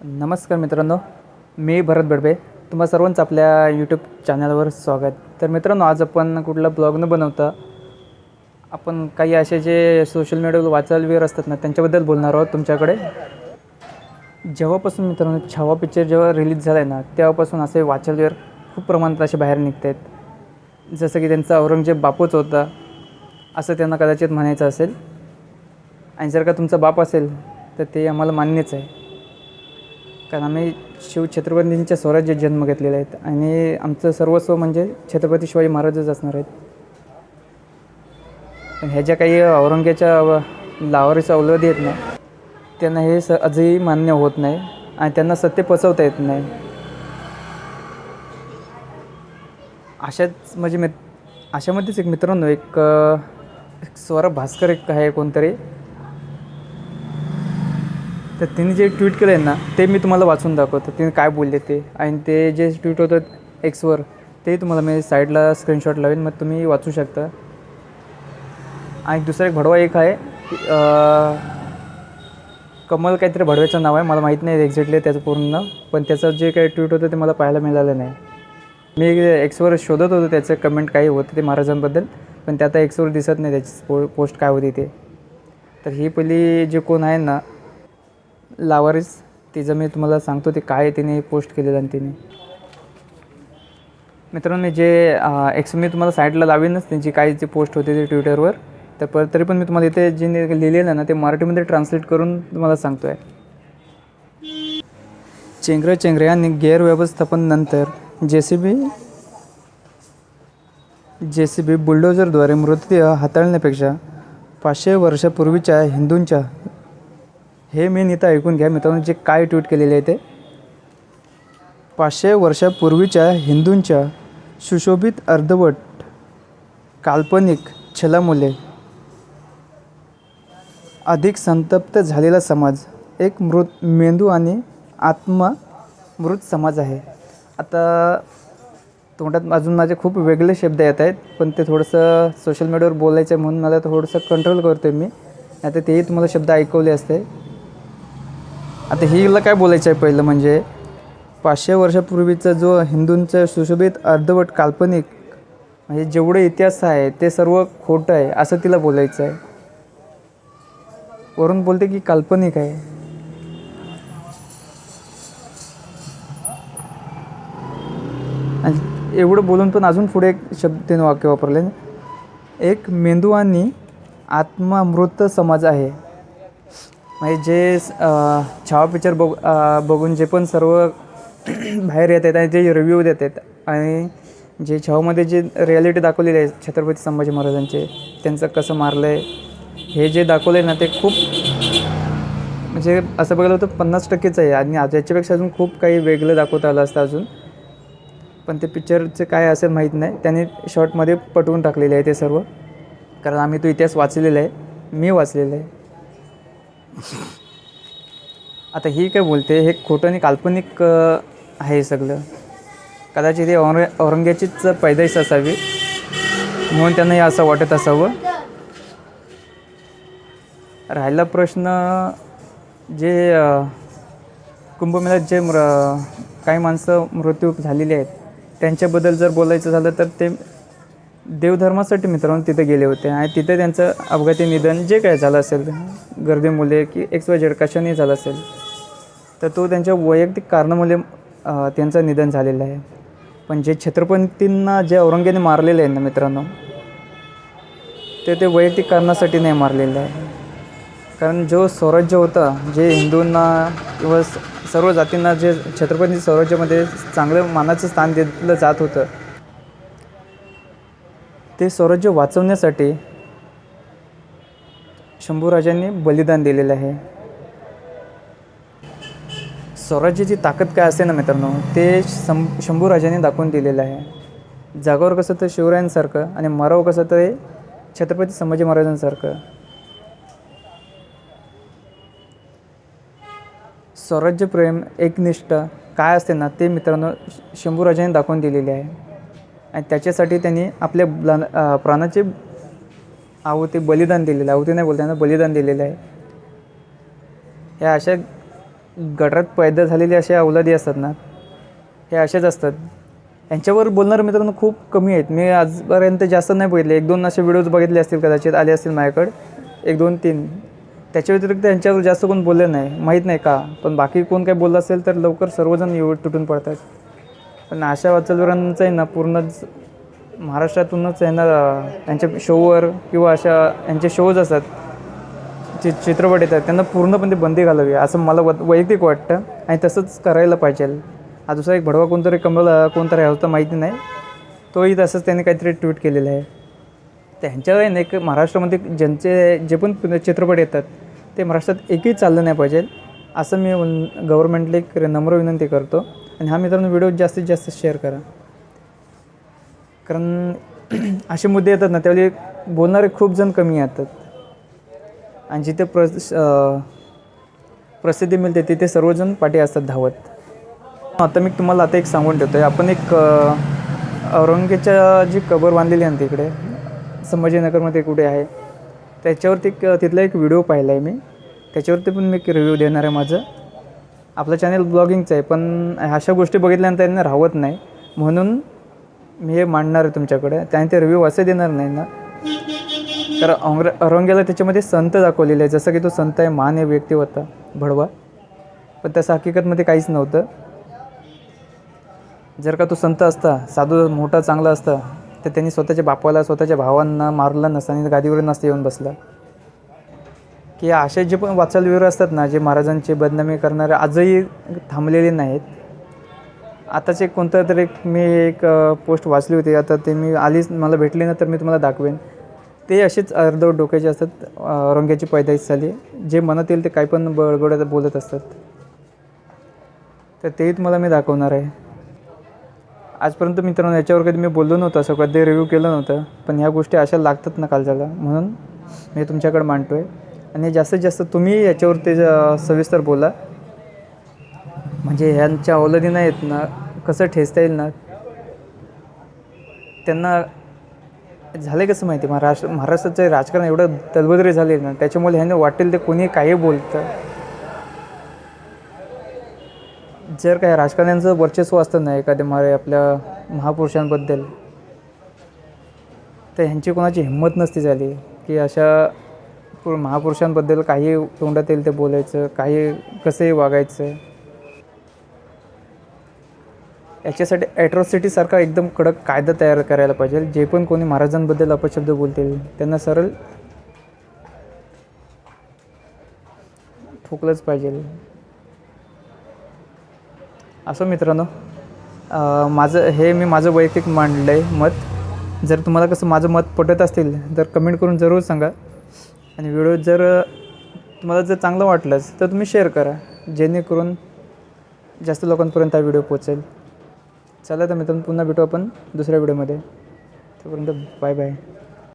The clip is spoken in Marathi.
नमस्कार मित्रांनो मी भरत बडबे. तुम्हा सर्वांचं आपल्या यूट्यूब चॅनलवर स्वागत. तर मित्रांनो आज आपण कुठला ब्लॉग न बनवता आपण काही असे जे सोशल मीडियावर वाचालवीर असतात ना त्यांच्याबद्दल बोलणार आहोत तुमच्याकडे. जेव्हापासून मित्रांनो छावा पिक्चर जेव्हा रिलीज झाला आहे ना तेव्हापासून असे वाचालवीर खूप प्रमाणात असे बाहेर निघत आहेत जसं की त्यांचा औरंगजेब बापूच होता असं त्यांना कदाचित म्हणायचं असेल. आणि जर का तुमचा बाप असेल तर ते आम्हाला मान्यच आहे. कारण आम्ही शिव छत्रपतींच्या स्वराज्यात जन्म घेतलेले आहेत आणि आमचं सर्वस्व म्हणजे छत्रपती शिवाजी महाराजच असणार आहेत. पण ह्या ज्या काही औरंग्याच्या लावारीचा लावारीच्या येत नाही त्यांना हे स आजही मान्य होत नाही आणि त्यांना सत्य पचवता येत नाही. अशाच म्हणजे मित अशामध्येच एक मित्रांनो एक एक स्वरा भास्कर एक आहे कोणतरी. तर तिने जे ट्विट केलं आहे ना ते मी तुम्हाला वाचून दाखवतो. तिने काय बोलले ते. आणि ते जे ट्विट होतं एक्सवर ते तुम्हाला मी साईडला स्क्रीनशॉट लावेन मग तुम्ही वाचू शकता. आणि दुसरा एक भडवा एक आहे कमल काहीतरी भडव्याचं नाव आहे मला माहीत नाही एक्झॅक्टली त्याचं पूर्ण नाव पण त्याचं जे काही ट्विट होतं ते मला पाहायला मिळालं नाही. मी एक्सवर शोधत होतो त्याचं कमेंट काही होतं ते महाराजांबद्दल पण ते आता एक्सवर दिसत नाही त्याची पो पोस्ट काय होती ते. तर ही पहिली जे कोण आहे ना लावारीस तिचं मी तुम्हाला सांगतो ते काय तिने पोस्ट केलेलं आणि तिने. मित्रांनो मी जे एक्स मी तुम्हाला साईडला लावेनच त्यांची काय जी पोस्ट होती ती ट्विटरवर तर पर तरी पण मी तुम्हाला इथे जे लिहिलेलं ना ते मराठीमध्ये ट्रान्सलेट करून तुम्हाला सांगतो आहे चेंगरे चेंगरे आणि गैरव्यवस्थापनानंतर जे C B J C B बुलडोजरद्वारे मृतदेह हाताळण्यापेक्षा पाचशे वर्षापूर्वीच्या हिंदूंच्या हे मी इथं ऐकून घ्या. मित्रांनो जे काय ट्विट केलेले आहे ते. पाचशे वर्षापूर्वीच्या हिंदूंच्या सुशोभित अर्धवट काल्पनिक छलामुले. अधिक संतप्त झालेला समाज. एक मृत मेंदू आणि आत्मा मृत समाज आहे. आता तोंडात अजून माझे खूप वेगळे शब्द येत आहेत पण ते थोडंसं सोशल मीडियावर बोलायचं आहे म्हणून मला थोडंसं कंट्रोल करतो मी. आता तेही तुम्हाला शब्द ऐकवले असते. आता हिला काय बोलायचं आहे पहिलं म्हणजे पाचशे वर्षापूर्वीचा जो हिंदूंचा सुशोभित अर्धवट काल्पनिक म्हणजे जेवढे इतिहास आहे ते सर्व खोटं आहे असं तिला बोलायचं आहे. वरून बोलते की काल्पनिक आहे. आणि एवढं बोलून पण अजून पुढे एक शब्द वाक्य वापरले. एक मेंदू आणि आत्मा मृत समाज आहे. म्हणजे जे छावा पिक्चर बघ बघून जे पण सर्व बाहेर येत आहेत आणि जे रिव्ह्यू देत आहेत आणि जे छावामध्ये जे रियालिटी दाखवलेली आहे छत्रपती संभाजी महाराजांचे त्यांचं कसं मारलं आहे हे जे दाखवलं आहे ना ते खूप म्हणजे असं बघायला तर पन्नास टक्केच आहे. आणि आज याच्यापेक्षा अजून खूप काही वेगळं दाखवता आलं असतं अजून. पण ते पिक्चरचं काय असेल माहीत नाही. त्यांनी शॉर्टमध्ये पटवून टाकलेले आहे ते सर्व. कारण आम्ही तो इतिहास वाचलेला आहे. मी वाचलेला आहे. आता ही काय बोलते हे खोटं आणि काल्पनिक आहे सगळं. कदाचित हे और औरंग्याचीच पैदाईश असावी म्हणून त्यांना हे असं वाटत असावं. राहिला प्रश्न जे कुंभमेळ्यात जे मृ काही माणसं मृत्यू झालेले आहेत त्यांच्याबद्दल जर बोलायचं झालं तर ते देवधर्मासाठी मित्रांनो तिथे गेले होते आणि तिथे त्यांचं अपघाती निधन जे काय झालं असेल गर्दीमुळे की एक्स वाय झेड कशाने झालं असेल तर तो त्यांच्या वैयक्तिक कारणामुळे त्यांचं निधन झालेलं आहे. पण जे छत्रपतींना जे औरंगाने मारलेले आहे ना मित्रांनो ते ते वैयक्तिक कारणासाठी नाही मारलेलं आहे. कारण जो स्वराज्य होता जे हिंदूंना किंवा सर्व जातींना जे छत्रपती स्वराज्यामध्ये चांगलं मानाचं स्थान दिलं जात होतं ते स्वराज्य वाचवण्यासाठी शंभूराजांनी बलिदान दिलेलं आहे. स्वराज्याची ताकद काय असते ना मित्रांनो ते सं शंभूराजांनी दाखवून दिलेलं आहे. जागावर कसं तर शिवरायांसारखं आणि मराव कसं तर छत्रपती संभाजी महाराजांसारखं. स्वराज्यप्रेम एकनिष्ठ काय असते ना ते मित्रांनो शंभूराजांनी दाखवून दिलेले आहे. आणि त्याच्यासाठी त्यांनी आपल्या ब्ला प्राणाचे आहुती बलिदान दिलेलं आहुती नाही बोलताना बलिदान दिलेलं आहे. ह्या अशा गटात पैदा झालेले असे अवलादी असतात ना हे असेच असतात. यांच्यावर बोलणारे मित्रांनो खूप कमी आहेत. मी आजपर्यंत जास्त नाही बघितले. एक दोन असे व्हिडिओज बघितले असतील कदाचित आले असतील माझ्याकडे. एक दोन तीन. त्याच्या व्यतिरिक्त यांच्यावर जास्त कोण बोलले नाही. माहीत नाही का? पण बाकी कोण काही बोललं असेल तर लवकर सर्वजण येऊ तुटून पडतात. पण आशा वाचलवरांचं आहे ना पूर्णच महाराष्ट्रातूनच आहे ना त्यांच्या शोवर किंवा अशा यांचे शोज असतात जे चित्रपट येतात त्यांना पूर्णपणे बंदी घालावी असं मला व वैयक्तिक वाटतं. आणि तसंच करायला पाहिजे. हा दुसरा एक भडवा कोणतरी कमला कोणतरी होता माहिती नाही. तोही तसंच त्यांनी काहीतरी ट्विट केलेलं आहे. त्यांच्या आहे ना एक महाराष्ट्रामध्ये ज्यांचे जे पण चित्रपट येतात ते महाराष्ट्रात एकही चाललं नाही पाहिजे असं मी गव्हर्मेंटला एक नम्र विनंती करतो. आणि हा मित्रांनो व्हिडिओ जास्तीत जास्त शेअर करा. कारण असे मुद्दे येतात ना त्यावेळी बोलणारे खूप जण कमी येतात. आणि जिथे प्र प्रसिद्धी मिळते तिथे सर्वजण पाठी असतात धावत. आता मी तुम्हाला आता एक सांगून ठेवतो आहे आपण एक औरंगेच्या जी कबर बांधलेली आहे ना तिकडे संभाजीनगरमध्ये कुठे आहे. त्याच्यावरती एक तिथला एक व्हिडिओ पाहिला आहे मी. त्याच्यावरती पण मी एक रिव्ह्यू देणार आहे माझं. आपलं चॅनल ब्लॉगिंगचं आहे पण अशा गोष्टी बघितल्यानंतर यांना राहत नाही. म्हणून मी हे मांडणार आहे तुमच्याकडे. त्याने ते रिव्ह्यू असे देणार नाही ना. तर औंग्र औरंगेला त्याच्यामध्ये संत दाखवलेले आहे जसं की तो संत आहे मान हे व्यक्ती होता भडवा. पण त्याचं हकीकतमध्ये काहीच नव्हतं. जर का तो संत असता साधू मोठा चांगला असता तर त्यांनी स्वतःच्या बापाला स्वतःच्या भावांना मारलं नसतं आणि गादीवर नसतं येऊन बसला. की असे जे पण वाचालवीर असतात ना जे महाराजांची बदनामी करणारे आजही थांबलेले नाहीत. आताच एक कोणतं तरी एक मी एक पोस्ट वाचली होती. आता ते मी आलीच मला भेटली ना तर मी तुम्हाला दाखवेन. ते असेच अर्धवट डोक्याचे असतात रंग्याची पैदाईश झाली. जे मनात येईल ते काही पण बळबडत बोलत असतात. तर तेही तुम्हाला मी दाखवणार आहे. आजपर्यंत मित्रांनो याच्यावर कधी मी बोललो नव्हतं असं कधी रिव्ह्यू केलं नव्हतं. पण ह्या गोष्टी अशा लागतात ना काल झाला म्हणून मी तुमच्याकडे मांडतो आहे आणि जास्तीत जास्त तुम्ही याच्यावर ते सविस्तर बोला. म्हणजे ह्यांच्या अवलंदी येत ना कसं ठेचता येईल ना? त्यांना झालं कसं माहिती महाराष्ट्र महाराष्ट्राचं राजकारण एवढं दलबदरी झाले ना त्याच्यामुळे ह्याने वाटेल ते कोणी काही बोलतं. जर काय राजकारण्यांचं वर्चस्व असतं ना एखाद्या मारे आपल्या महापुरुषांबद्दल तर ह्यांची कोणाची हिंमत नसती झाली की अशा महापुरुषांबद्दल काही तोंडात येईल ते बोलायचं काही कसंही वागायचं. याच्यासाठी ॲट्रॉसिटीसारखा एकदम कडक कायदा तयार करायला पाहिजे. जे पण कोणी महाराजांबद्दल अपशब्द बोलतील त्यांना सरळ ठोकलंच पाहिजे. असो मित्रांनो माझं हे मी माझं वैयक्तिक मांडलं आहे मत. जर तुम्हाला कसं माझं मत पटत असतील तर कमेंट करून जरूर सांगा. आणि व्हिडिओ जर तुम्हाला जर चांगलं वाटलंच तर तुम्ही शेअर करा. जेणेकरून जास्त लोकांपर्यंत हा व्हिडिओ पोचेल चला तर मित्रांनो पुन्हा भेटू आपण दुसऱ्या व्हिडिओमध्ये. तोपर्यंत बाय बाय